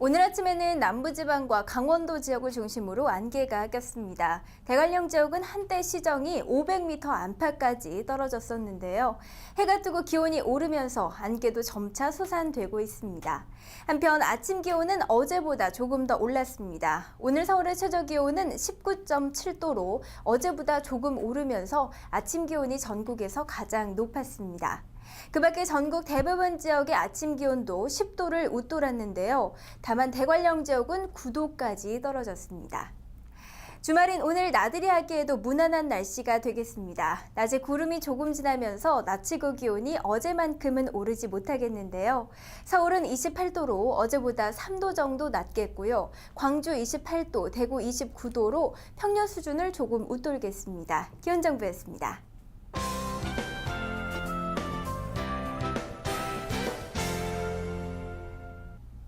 오늘 아침에는 남부지방과 강원도 지역을 중심으로 안개가 꼈습니다. 대관령 지역은 한때 시정이 500m 안팎까지 떨어졌었는데요. 해가 뜨고 기온이 오르면서 안개도 점차 솟아되고 있습니다. 한편 아침 기온은 어제보다 조금 더 올랐습니다. 오늘 서울의 최저 기온은 19.7도로 어제보다 조금 오르면서 아침 기온이 전국에서 가장 높았습니다. 그 밖에 전국 대부분 지역의 아침 기온도 10도를 웃돌았는데요. 다만 대관령 지역은 9도까지 떨어졌습니다. 주말인 오늘 나들이 하기에도 무난한 날씨가 되겠습니다. 낮에 구름이 조금 지나면서 낮 최고 기온이 어제만큼은 오르지 못하겠는데요. 서울은 28도로 어제보다 3도 정도 낮겠고요. 광주 28도, 대구 29도로 평년 수준을 조금 웃돌겠습니다. 기온 정보였습니다.